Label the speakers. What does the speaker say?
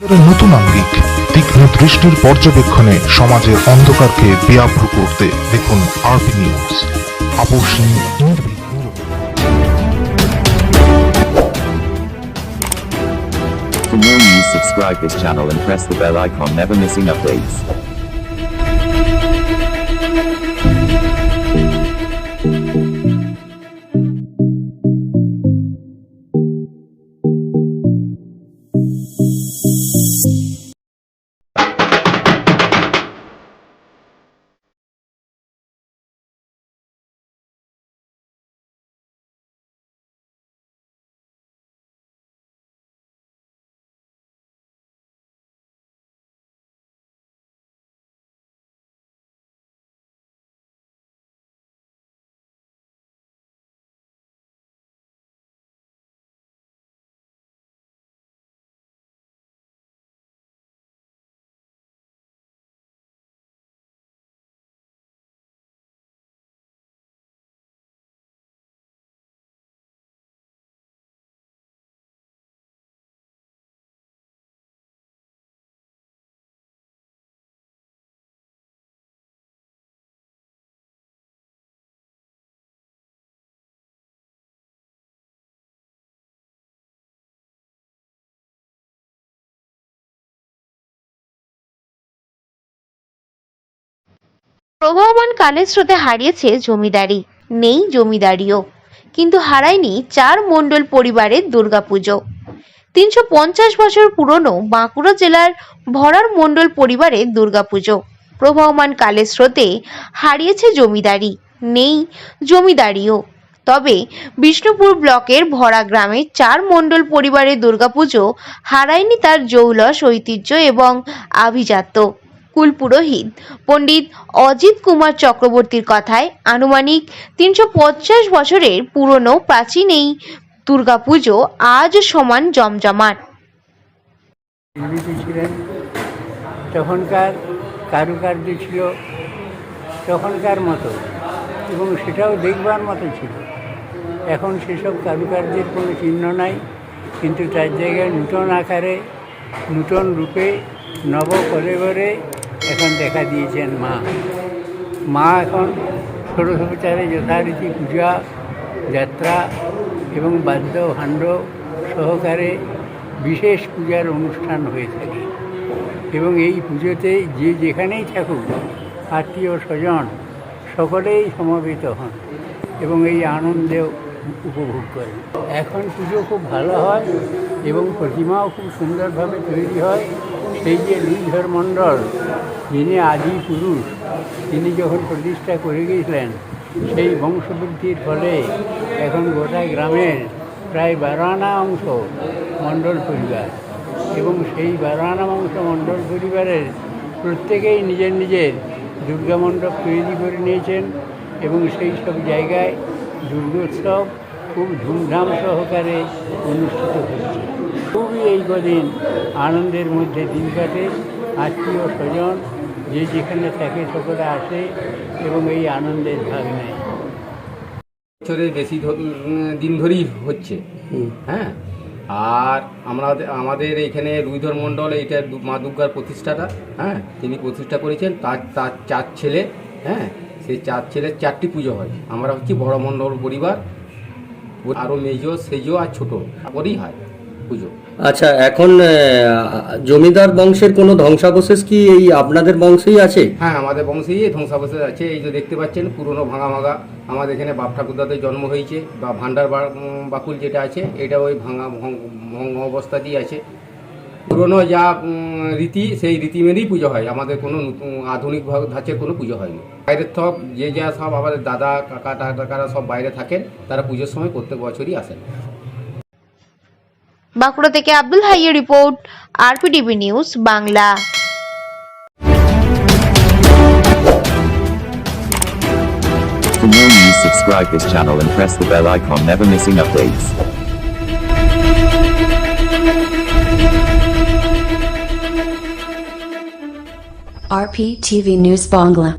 Speaker 1: নতুন আঙ্গিক তীক্ষ্ণ দৃষ্টির পর্যবেক্ষণে সমাজের অন্ধকারকে ব্যাপ্র করতে দেখুন আরবি নিউজ আপসীন
Speaker 2: For more news subscribe this channel and press the bell icon never missing updates.
Speaker 3: প্রবাহমান কালের স্রোতে হারিয়েছে জমিদারি। নেই জমিদারিও। কিন্তু হারায়নি চার মণ্ডল পরিবারের দুর্গাপুজো। তিনশো পঞ্চাশ বছর পুরনো বাঁকুড়া জেলার ভরার মণ্ডল পরিবারের দুর্গাপুজো। প্রবাহমান কালের স্রোতে হারিয়েছে জমিদারি। নেই জমিদারিও। তবে বিষ্ণুপুর ব্লকের ভরা গ্রামের চার মণ্ডল পরিবারের দুর্গাপুজো হারায়নি তার জৌলস, ঐতিহ্য এবং আভিজাত্য। কুলপুরোহিত পণ্ডিত অজিত কুমার চক্রবর্তীর কথায় আনুমানিক তিনশো পঞ্চাশ বছরের পুরনো প্রাচীন এই দুর্গাপুজো আজ সমান জমজমাট।
Speaker 4: তখনকার কারুকার্য ছিল তখনকার মতো এবং সেটাও দেখবার মতো ছিল। এখন সেসব কারুকার্যের কোনো চিহ্ন নাই, কিন্তু তার জায়গায় নূতন আকারে, নূতন রূপে নব কলেবরে এখন দেখা দিয়েছেন মা। মা এখন ষোড়শোপচারে যথারীতি পূজা, যাত্রা এবং বাদ্য, ভাণ্ড সহকারে বিশেষ পূজার অনুষ্ঠান হয়ে থাকে। এবং এই পুজোতে যে যেখানেই থাকুক, আত্মীয় স্বজন সকলেই সমবেত হন এবং এই আনন্দেও উপভোগ করেন। এখন পুজো খুব ভালো হয় এবং প্রতিমাও খুব সুন্দরভাবে তৈরি হয়। সেই যে লুইধর মণ্ডল যিনি আদি পুরুষ, তিনি যখন প্রতিষ্ঠা করে গিয়েছিলেন, সেই বংশবৃদ্ধির ফলে এখন গোটা গ্রামের প্রায় বারো আনা অংশ মণ্ডল পরিবার। এবং সেই বারো আনা অংশ মণ্ডল পরিবারের প্রত্যেকেই নিজের নিজের দুর্গা মণ্ডপ তৈরি করে নিয়েছেন এবং সেই সব জায়গায় দুর্গোৎসব খুব ধুমধাম সহকারে অনুষ্ঠিত হচ্ছে। খুবই এই কদিন আনন্দের মধ্যে দিন কাটে। আত্মীয় স্বজন যে যেখানে থাকে সকলে আসে এবং এই আনন্দের ভাগ নেয়।
Speaker 5: বছরের বেশি দিন ধরেই হচ্ছে। হ্যাঁ? আর আমরা আমাদের এখানে রুইধর মণ্ডল এইটা মা দুর্গার প্রতিষ্ঠাটা হ্যাঁ? তিনি প্রতিষ্ঠা করেছেন। তার তার চার ছেলে হ্যাঁ? সেই চার ছেলের চারটি পুজো হয়। আমরা হচ্ছি বড় মণ্ডল পরিবার আরও মেজো সেজো আর ছোটো। করেই হয়। পুজো।
Speaker 6: আচ্ছা এখন জমিদার বংশের কোনো ধ্বংসাবশেষ কি এই আপনাদের বংশেই আছে?
Speaker 5: হ্যাঁ আমাদের বংশেই ধ্বংসাবশেষ আছে। এই যে দেখতে পাচ্ছেন পুরনো ভাঙা ভাঙা। আমাদের এখানে বাপ ঠাকুরদাদের জন্ম হয়েছে বা ভান্ডার বাকুল যেটা আছে এটা ওই ভাঙা ভঙ্গ অবস্থাতেই আছে। পুরনো যা রীতি সেই রীতি মেনেই পুজো হয়। আমাদের কোনো নতুন আধুনিক ধাঁচের কোনো পুজো হয়নি। বাইরের সব যে যা সব আমাদের দাদা কাকা টাকারা সব বাইরে থাকেন তারা পুজোর সময় প্রত্যেক বছরই আসেন।
Speaker 3: বাঁকুড়া থেকে Abdul হাইয়ের report RPDB news Bangla
Speaker 2: For more news subscribe this channel and press the bell icon never missing updates.
Speaker 7: RPTV News Bangla